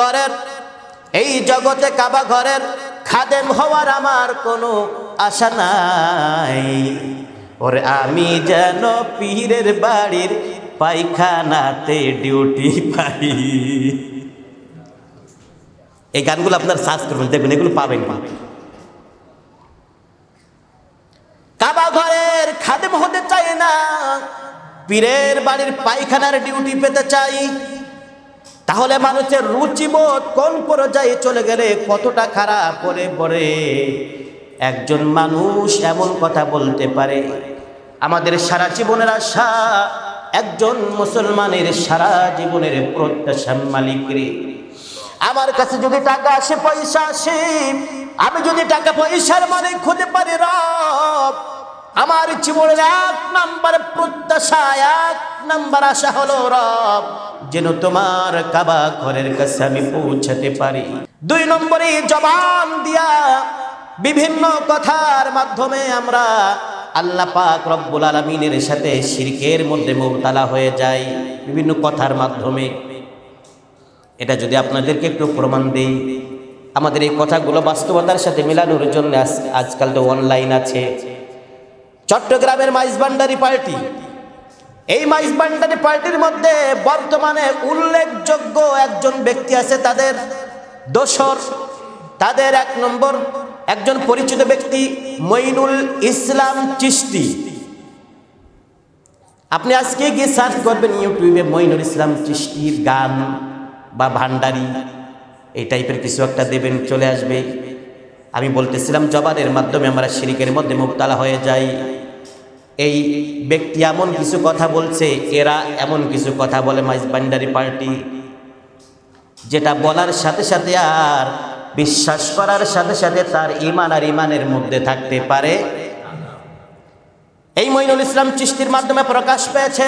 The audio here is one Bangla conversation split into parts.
ঘরের, এই জগতে কাবা ঘরের খাদেম হওয়ার আমার কোনো আশা নাই। ওরে আমি যেন পীরের বাড়ির পায়খানাতে ডিউটি পাই। এই গানগুলো আপনার সার্চ করবেন, দেখবেন এগুলো পাবেন। না কাবা ঘরের খাদেম হতে চাই না, পীরের বাড়ির পায়খানার ডিউটি পেতে চাই। তাহলে মানুষের রুচিবোধ কোন পর্যায়ে চলে গেলে কতটা খারাপ করে পড়ে একজন মানুষ এমন কথা বলতে পারে, আমাদের সারা জীবনের আশা একজন মুসলমানের সারা জীবনের প্রত্যাশা মালিক রে আমার কাছে যদি টাকা আসে, পয়সা আসে, আমি যদি টাকা পয়সার মালিক হতে পারি রব, আমার জীবনের এক নাম্বার প্রত্যাশা এক নাম্বার আশা হলো রব, যেন তোমার কাবা ঘরের কাছে আমি পৌঁছাতে পারি। দুই নম্বরে জবান দিয়া বিভিন্ন কথার মাধ্যমে আমরা আল্লাহ পাক রব্বুল আলমিনের সাথে শিরকের মধ্যে মোবতালা হয়ে যাই, বিভিন্ন কথার মাধ্যমে। এটা যদি আপনাদেরকে একটু প্রমাণ দেই, আমাদের এই কথাগুলো বাস্তবতার সাথে মেলানোর জন্য আজ- আজকাল তো অনলাইন আছে। চট্টগ্রামের মাইজবান্ডারি পার্টি এই মাইজবান্ডারি পার্টির মধ্যে বর্তমানে উল্লেখযোগ্য একজন ব্যক্তি আছে তাদের দোসর, তাদের এক নম্বর একজন পরিচিত ব্যক্তি মইনুল ইসলাম চিস্তি আপনি আজকে গিয়ে সার্চ করবেন ইউটিউবে মইনুল ইসলাম চিস্তির গান বা ভান্ডারি, এই টাইপের কিছু একটা দেবেন, চলে আসবে। আমি বলতেছিলাম জবানের মাধ্যমে আমরা শিরিকের মধ্যে মুক্তালা হয়ে যাই। এই ব্যক্তি এমন কিছু কথা বলছে, এরা এমন কিছু কথা বলে মাইজ ভান্ডারি পার্টি। যেটা বলার সাথে সাথে আর বিশ্বাস করার সাথে সাথে তার ইমান আর ইমানের মধ্যে থাকতে পারে। এই মইনুল ইসলাম চিস্তির মাধ্যমে প্রকাশ পেয়েছে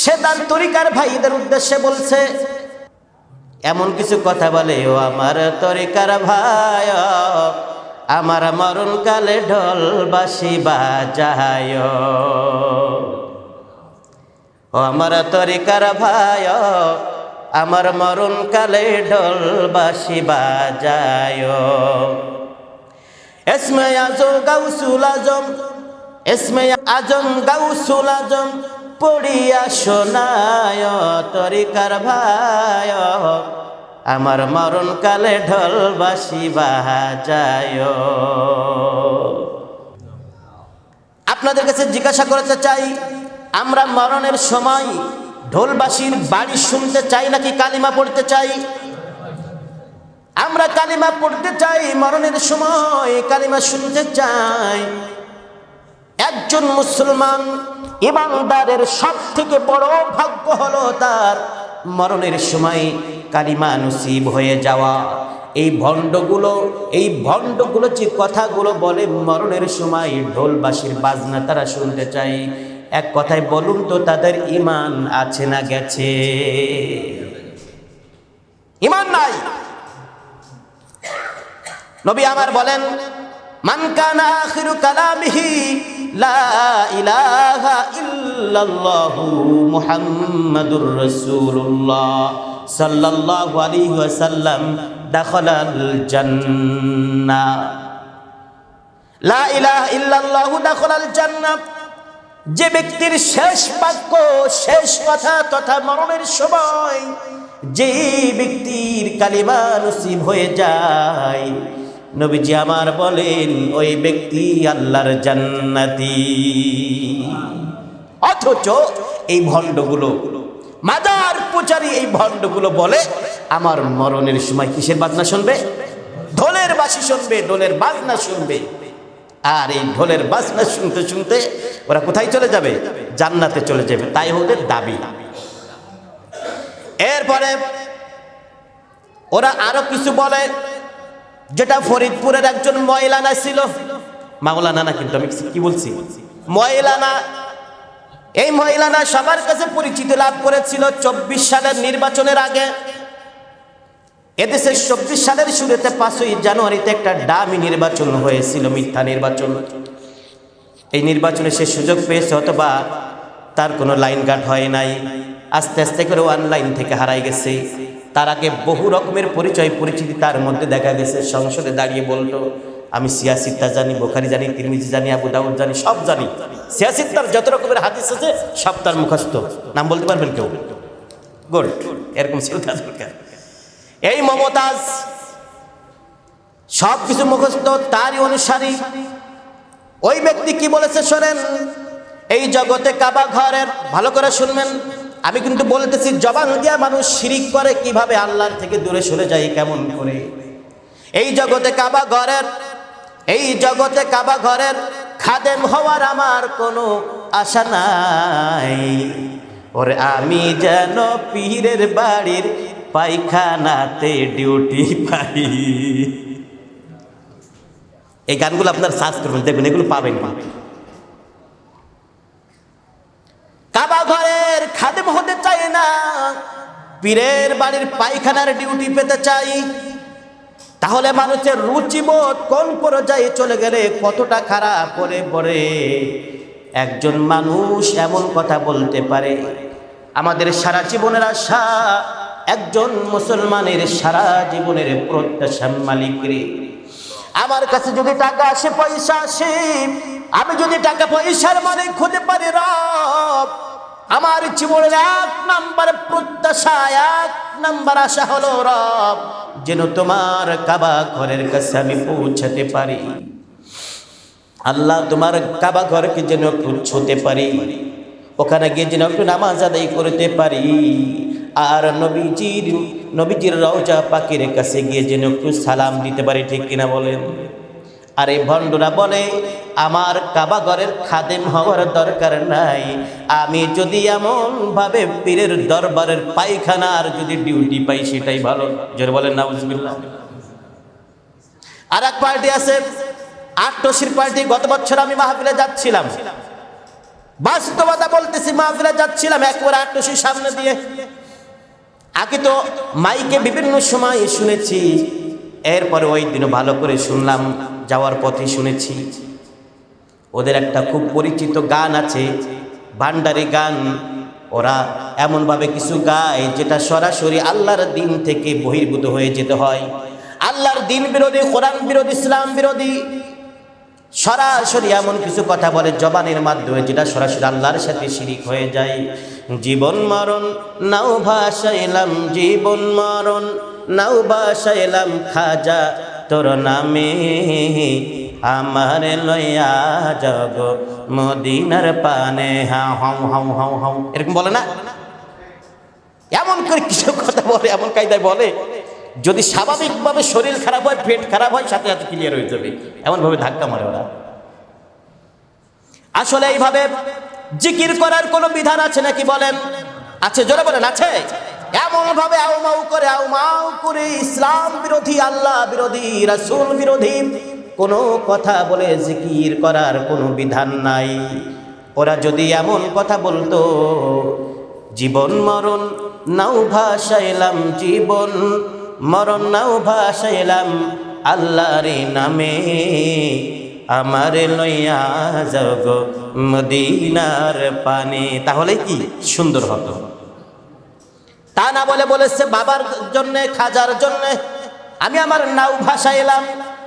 সে তার তরিকার ভাইদের উদ্দেশ্যে বলছে, এমন কিছু কথা বলে, ও আমার তরিকার ভাই আমার মরণ কালে ঢোল বাসি বাজায়। ও আমার তরিকার ভাই, আমার মরণ কালে ঢোল বাসি বাজায়। এসমে আজম গাউসুল আজম, এসমে আজম গাউসুল আজম পড়িয়া শোনায় তরিকার ভাই। আমার মরণ কালে ঢোল বাসি বাজায় আপনাদের কাছে জিজ্ঞাসা করতে চাই, আমরা মরণের সময় ঢোলবাসীর বাড়ি শুনতে চাই নাকি কালিমা পড়তে চাই? আমরা কালিমা পড়তে চাই, মরণের সময় কালিমা শুনতে চাই। একজন মুসলমান ইমানদারের সব থেকে বড় ভাগ্য হলো তার মরণের সময় কালিমা নসিব হয়ে যাওয়া। এই ভণ্ডগুলো এই ভণ্ডগুলো যে কথাগুলো বলে, মরণের সময় ঢোলবাসীর বাজনা তারা শুনতে চাই এক কথায় বলুন তো, তাদের ইমান আছে না গেছে? ইমান নাই। নবী আমার বলেন, মান কানা আখিরু কালামিহি, লা ইলাহা ইল্লাল্লাহু মুহাম্মাদুর রাসূলুল্লাহ। যে ব্যক্তির শেষ বাক্য, শেষ কথা তথা মরণের সময় যে ব্যক্তির কালিমা নসিব হয়ে যায়, নবীজি আমার বলেন, ওই ব্যক্তি আল্লাহর জান্নাতি। অথচ এই ভণ্ডগুলো মাদার পূজারি এই ভণ্ডগুলো বলে, আমার মরণের সময় কিসের বাজনা শুনবে? ঢোলের বাসি শুনবে, ঢোলের বাজনা শুনবে। আর এই ঢোলের বাজনা শুনতে শুনতে ওরা কোথায় চলে যাবে? জান্নাতে চলে যাবে। তাই ওদের দাবি। এরপরে ওরা আরও কিছু বলে, যেটা ফরিদপুরের একজন ময়লানা ছিল। মাওলানা না কিন্তু আমি কি বলছি? ময়লানা এই মহিলারা সবার কাছে পরিচিত লাভ করেছিল চব্বিশ সালের নির্বাচনের আগে। এদেশের চব্বিশ সালের শুরুতে পাঁচই জানুয়ারিতে একটা ডামি নির্বাচন হয়েছিল, মিথ্যা নির্বাচন। এই নির্বাচনে সে সুযোগ পেয়েছে, অথবা তার কোনো লাইন গার্ড হয় নাই। আস্তে আস্তে করে অনলাইন থেকে হারাই গেছে। তার আগে বহু রকমের পরিচয়, পরিচিতি তার মধ্যে দেখা গেছে। সংসদে দাঁড়িয়ে বলতো আমি সিয়াসিত্তা জানি, বোখারি জানি, তিরমিজি জানি, আবু দাউদ জানি, সব জানি। সিয়াসিত্তার যত রকমের হাদিস আছে, সব তার মুখস্থ। নাম বলতে পারবেন কেউ? গুড। এরকম ছিল দরকার। এই মমতাজ, সব কিছু মুখস্থ, তারই অনুসারী। ওই ব্যক্তি কি বলেছে শোনেন? এই জগতে কাবা ঘরের, ভালো করে শুনবেন। আমি কিন্তু বলতেছি, জবান দিয়া মানুষ শিরিক করে, কীভাবে আল্লাহর থেকে দূরে সরে যায়, কেমন করে? এই জগতে কাবা ঘরের এই জগতে কাবা ঘরের খাদেম হওয়ার আমার কোনো আশা নাই। ওরে আমি যেন পীরের বাড়ির পায়খানাতে ডিউটি পাই। এই গানগুলো আপনার সার্চ করবেন দেখবেন এগুলো পাবেন কাবা ঘরের খাদেম হতে চাই না, পীরের বাড়ির পায়খানার ডিউটি পেতে চাই। তাহলে মানুষের রুচিবোধ কোন পর্যায়ে চলে গেলে কতটা খারাপ করে পড়ে? একজন মানুষ এমন কথা বলতে পারে, আমাদের সারা জীবনের আশা একজন মুসলমানের সারা জীবনের প্রত্যাশা মালিক রে। আমার কাছে যদি টাকা আসে, পয়সা আসে, আমি যদি টাকা পয়সার মানে খুঁজে পারি রব, আমার জীবনের এক নাম্বার প্রত্যাশা, এক নাম্বার আশা হলো রব। যেন তোমার কাবা ঘরের কাছে আমি পৌঁছাতে পারি। আল্লাহ তোমার কাবা ঘরকে যেন একটু ছুতে পারি। ওখানে গিয়ে যেন একটু নামাজ আদায় করতে পারি। আর নবীজির নবীজির রওজা পাখির কাছে গিয়ে যেন একটু সালাম দিতে পারি, ঠিক কিনা বলেন? আর এই ভণ্ডরা বলে, আমার কাবা ঘরের খাদেম হওয়ার দরকার নাই। আমি যদি এমনভাবে পীরের দরবারের পায়খানার যদি ডিউটি পাই, সেটাই ভালো। জোরে বলেন, নাউজবিল্লাহ। আর এক পার্টি আছে আটটসির পার্টি। গত বছর আমি মাহফিলে যাচ্ছিলাম। বাস্তবতা বলতেছি, মাহফিলে যাচ্ছিলাম একবার আটটসির সামনে দিয়ে। আগে তো মাইকে বিভিন্ন সময় শুনেছি, এরপরে ওই দিনও ভালো করে শুনলাম, যাওয়ার পথে শুনেছি। ওদের একটা খুব পরিচিত গান আছে, ভান্ডারি গান। ওরা এমনভাবে কিছু গায় যেটা সরাসরি আল্লাহর দিন থেকে বহির্ভূত হয়ে যেতে হয়। আল্লাহর দিন বিরোধী, কোরআন বিরোধী, ইসলাম বিরোধী, সরাসরি এমন কিছু কথা বলে জবানের মাধ্যমে যেটা সরাসরি আল্লাহর সাথে শিরিক হয়ে যায়। জীবন মরণ, নাও ভাসাইলাম, জীবন মরণ, নাও ভাসাইলাম, খাজা তোর নামে। আমার লইয়া জগ মদিনার পানে, হাও হাও হাও হাও হাও। এরকম বলে না? এমন করে কিছু কথা বলে? এমন কায়দায় বলে, যদি স্বাভাবিকভাবে শরীর খারাপ হয়, পেট খারাপ হয়, সাথে সাথে ক্লিয়ার হয়ে যাবে। এমনভাবে ধাক্কা মারে ওরা। আসলে এইভাবে জিকির করার কোনো বিধান আছে নাকি বলেন? আছে, জোরে বলেন, আছে। এমন ভাবে আউমাউ করে আউমাউ করে ইসলাম বিরোধী, আল্লাহ বিরোধী, রাসূল বিরোধী কোনো কথা বলে জিকির করার কোনো বিধান নাই। ওরা যদি এমন কথা বলতো, জীবন মরণ নাও ভাসাইলাম, জীবন মরণ নাও ভাসাইলাম, আল্লাহর নামে আমার লইয়া জগ মদিনার পানে। তাহলে কি সুন্দর হতো? তা না বলে বলেছে, বাবার জন্যে, খাজার জন্যে আমি আমার নাও ভাসাইলাম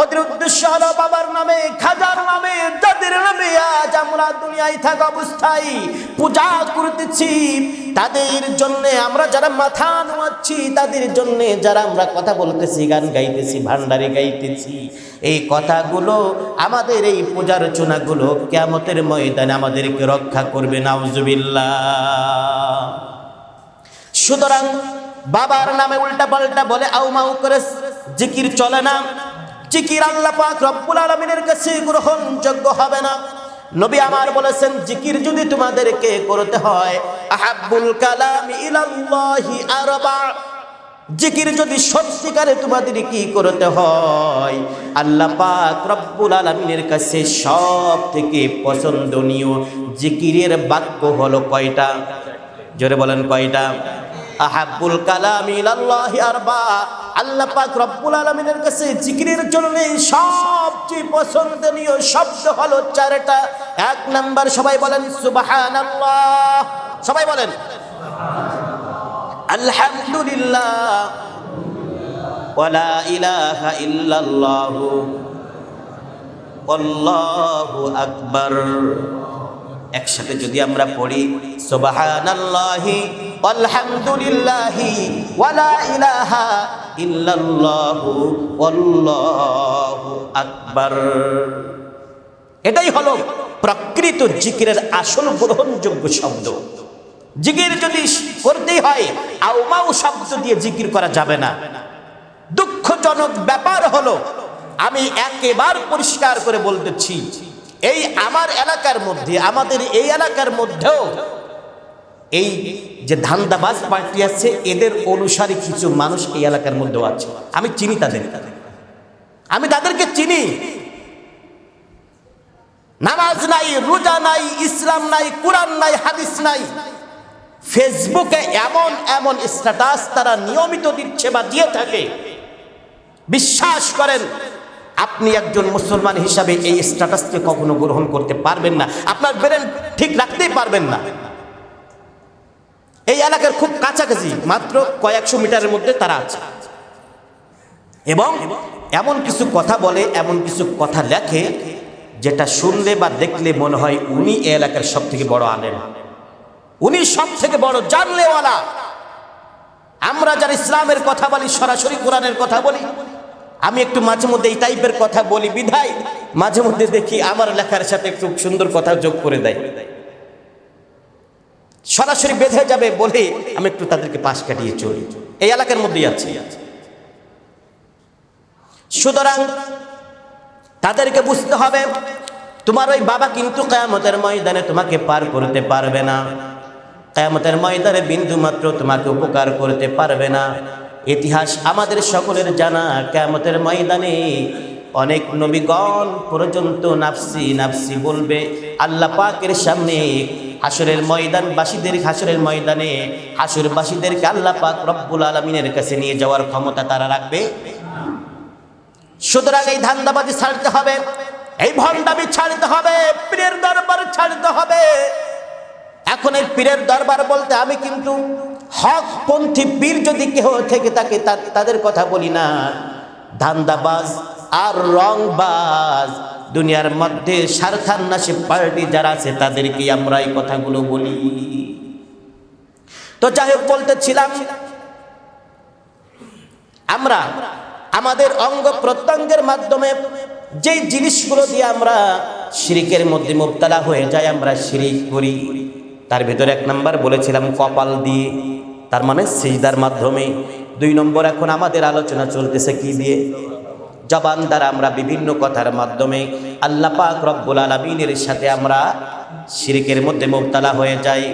ওদের উদ্দেশ্য হলো বাবার নামে, খাজার নামে যাদের নামে, আজ আমরা দুনিয়ায় থাকা অবস্থায় পূজা করতেছি। তাদের জন্য আমরা যারা মাথা নোয়াচ্ছি, তাদের জন্য যারা আমরা কথা বলতেছি, গান গাইতেছি ভান্ডারে গাইতেছি, এই কথাগুলো, আমাদের এই পূজার চুনাগুলো কেমতের ময়দানে আমাদেরকে রক্ষা করবে, নাউজুবিল্লাহ। সুতরাং বাবার নামে উল্টা পাল্টা বলে আউমাউ করে জিকির চলে না। জিকির আল্লাহ পাক রব্বুল আলমিনের কাছে গ্রহণযোগ্য হবে না। নবী আমার বলেছেন, জিকির যদি তোমাদেরকে করতে হয়, আহাব্বুল কালাম ইলাল্লাহি আরবা। জিকির যদি সত্যিকারে তোমাদের কি করতে হয়, আল্লাহ পাক রব্বুল আলমিনের কাছে সব থেকে পছন্দনীয় জিকিরের বাক্য হলো কয়টা? জোরে বলেন কয়টা? আহাব্বুল কালাম ইলাল্লাহি আরবা। আল্লাহ পাক রব্বুল আলামিনের কাছে জিকিরের জন্য সবচেয়ে পছন্দনীয় শব্দ হলো চারটা। এক নাম্বার সবাই বলেন, সুবহানাল্লাহ। সবাই বলেন, আলহামদুলিল্লাহ। ওয়ালা ইলাহা ইল্লাল্লাহ। আল্লাহু আকবার। একসাথে যদি আমরা পড়ি, সুবহানাল্লাহি। আলহামদুলিল্লাহি ওয়ালা ইলাহা ইল্লাল্লাহু আল্লাহু আকবার। এটাই হলো প্রকৃত জিকিরের আসল গ্রহণযোগ্য শব্দ। জিকির যদি করতেই হয়, আউমাউ শব্দ দিয়ে জিকির করা যাবে না। দুঃখজনক ব্যাপার হলো, আমি একেবার পরিষ্কার করে বলতেছি, এই আমার এলাকার মধ্যে, আমাদের এই এলাকার মধ্যেও এই যে ধান্দাবাজ পার্টি আছে, এদের অনুসারী কিছু মানুষ এই এলাকার মধ্যেও আছে। আমি চিনি তাদের। আমি তাদেরকে চিনি। নামাজ নাই, রোজা নাই, ইসলাম নাই, কোরআন নাই, হাদিস নাই। ফেসবুকে এমন এমন স্ট্যাটাস তারা নিয়মিত দিচ্ছে বা দিয়ে থাকে। বিশ্বাস করেন, আপনি একজন মুসলমান হিসাবে এই স্ট্যাটাসকে কখনো গ্রহণ করতে পারবেন না। আপনার ব্রেন ঠিক রাখতেই পারবেন না। এই এলাকার খুব কাছাকাছি, মাত্র কয়েকশো মিটারের মধ্যে তারা আছে। এবং এমন কিছু কথা বলে, এমন কিছু কথা লেখে, যেটা শুনলে বা দেখলে মনে হয় উনি এই এলাকার সব থেকে বড় আলেম। উনি সব থেকে বড় জানলেওয়ালা। আমরা যারা ইসলামের কথা বলি, সরাসরি কোরআনের কথা বলি, আমি একটু মাঝে মধ্যে এই টাইপের কথা বলি, বিধায় মাঝে মধ্যে দেখি আমার লেখার সাথে একটু সুন্দর কথা যোগ করে দেয়। সরাসরি বেঁধে যাবে বলে আমি একটু তাদেরকে পাশ কাটিয়ে চলি। এই এলাকার মধ্যেই আছি। সুতরাং তাদেরকে বুঝতে হবে, তোমার ওই বাবা কিন্তু কেয়ামতের ময়দানে তোমাকে পার করতে পারবে না। কেয়ামতের ময়দানে বিন্দু মাত্র তোমাকে উপকার করতে পারবে না। ইতিহাস আমাদের সকলের জানা, কেয়ামতের ময়দানে অনেক নবীগণ পর্যন্ত নাফসি নাফসি বলবে, আল্লাহ পাকের সামনে হাসরের ময়দান, বাসীদের হাসরের ময়দানে হাসুরবাসীদেরকে আল্লাহ পাক রব্বুল আলমিনের কাছে নিয়ে যাওয়ার ক্ষমতা তারা রাখবে। সুতরাং এই ধান্দাবাজি ছাড়তে হবে, এই ভণ্ডামি ছাড়তে হবে, পীরের দরবার ছাড়তে হবে। এখন এই পীরের দরবার বলতে আমি কিন্তু হকপন্থী পীর যদি কেহ থেকে থাকে তাদের কথা বলি না। ধান্দাবাজ আর রংবাজ দুনিয়ার মধ্যে স্বার্থান্নাসী পার্টি যারা আছে, তাদেরকে আমরা এই কথাগুলো বলি। তো যাই হোক, বলতেছিলাম, আমরা আমাদের অঙ্গ প্রত্যঙ্গের মাধ্যমে যেই জিনিসগুলো দিয়ে আমরা শিরিকের মধ্যে মুবতালা হয়ে যাই, আমরা শিরিক করি। তার ভিতরে এক নম্বর বলেছিলাম, কপাল দিয়ে, তার মানে সিজদার মাধ্যমে। দুই নম্বর, এখন আমাদের আলোচনা চলতেছে কি দিয়ে? জবান দ্বারা আমরা বিভিন্ন কথার মাধ্যমে আল্লাহ পাক রব্বুল আলমিনের সাথে আমরা শিরিকের মধ্যে মোবতলা হয়ে যাই।